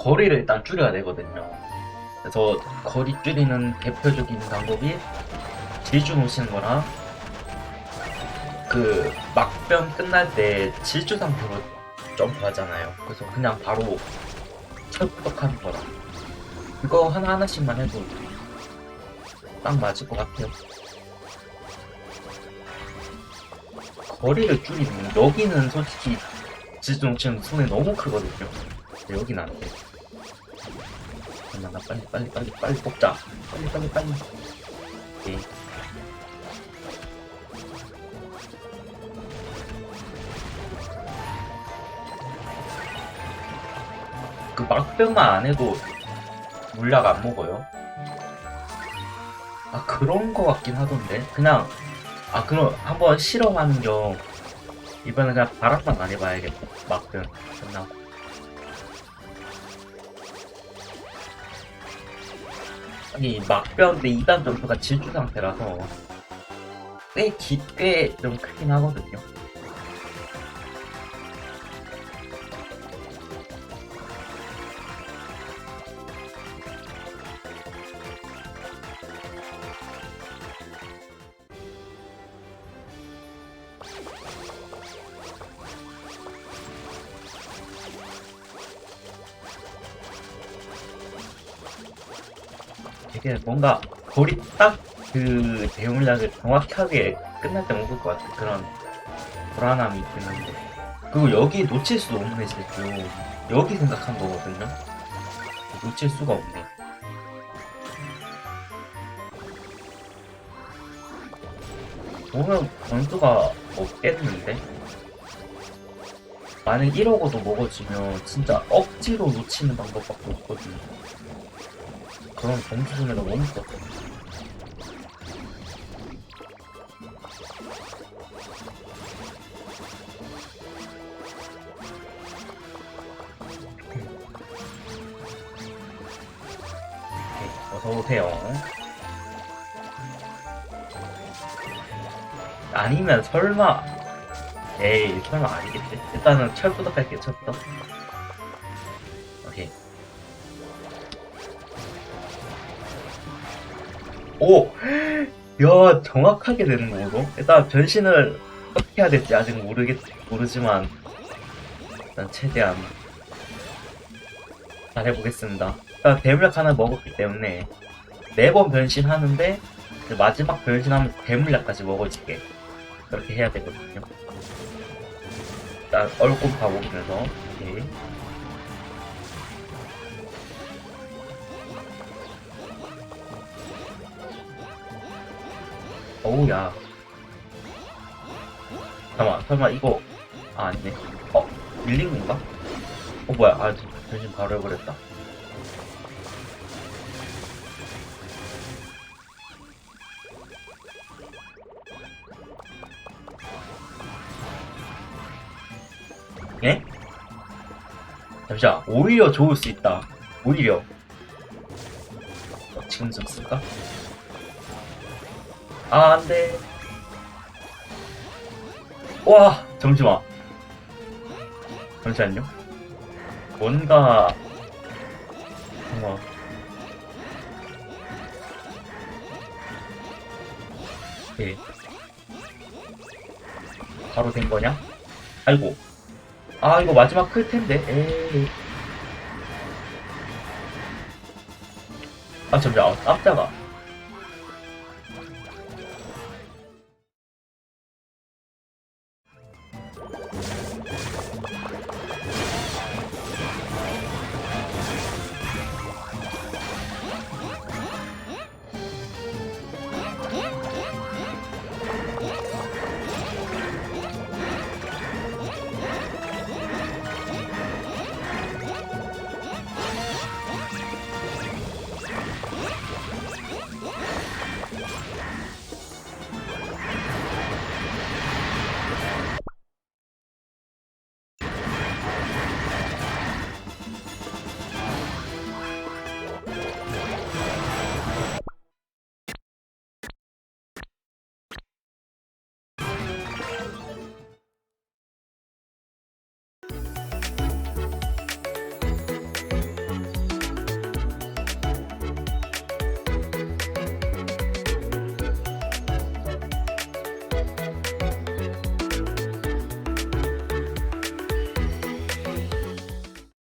거리를 일단 줄여야 되거든요. 그래서 거리 줄이는 대표적인 방법이 질주 놓치는 거랑 그 막변 끝날 때 질주 상태로 점프하잖아요. 그래서 그냥 바로 철부덕하는 거라. 그거 하나하나씩만 해도 딱 맞을 것 같아요. 거리를 줄이면 여기는 솔직히 놓치는 손에 너무 크거든요. 여기는 안 돼. 잠깐만 나 빨리 빨리 빨리 빨리 뽑자. 빨리 빨리 빨리. 오케이. 그 막병만 안 해도 물약 안 먹어요. 아 그런 거 같긴 하던데 그냥 아 그럼 한번 실험하는 겸 이번에 그냥 바람만 안 해봐야겠다 막병 끝나고 아니 내 2단 점수가 질주 상태라서 꽤 기, 꽤좀 크긴 하거든요 되게 뭔가 거리 딱 그 대용량을 정확하게 끝날 때 먹을 것 같은 그런 불안함이 있긴 한데. 그리고 여기 놓칠 수 없네 실제 여기 생각한 거거든요. 놓칠 수가 없네. 보면 변수가 없겠는데? 만약 1억어도 먹어주면 진짜 억지로 놓치는 방법밖에 없거든요 그런 점수 손해가 너무 커. 어서 오세요. 아니면 설마 에이 설마 아니겠지 일단은 철부덕 할게요 철부덕 오케이 오! 야, 정확하게 되는 거고. 일단 변신을 어떻게 해야 될지 아직 모르겠, 모르지만, 일단 최대한 잘 해보겠습니다. 일단 대물약 하나 먹었기 때문에, 네 번 변신하는데, 이제 마지막 변신하면서 대물약까지 먹어지게. 그렇게 해야 되거든요. 일단 얼굴 봐보면서, 오케이. 어우야. 잠깐만, 설마 이거, 아, 아니네. 어? 밀린 건가? 어, 뭐야. 아, 저 변신 바로 해버렸다. 예? 잠시만, 오히려 좋을 수 있다. 오히려. 어, 지금 좀 쓸까? 아, 안 돼. 와, 잠시만. 잠시만요. 뭔가, 잠깐만. 오케이. 바로 된 거냐? 아이고. 아, 이거 마지막 클 텐데. 에이. 아, 잠시만. 아, 깜짝아.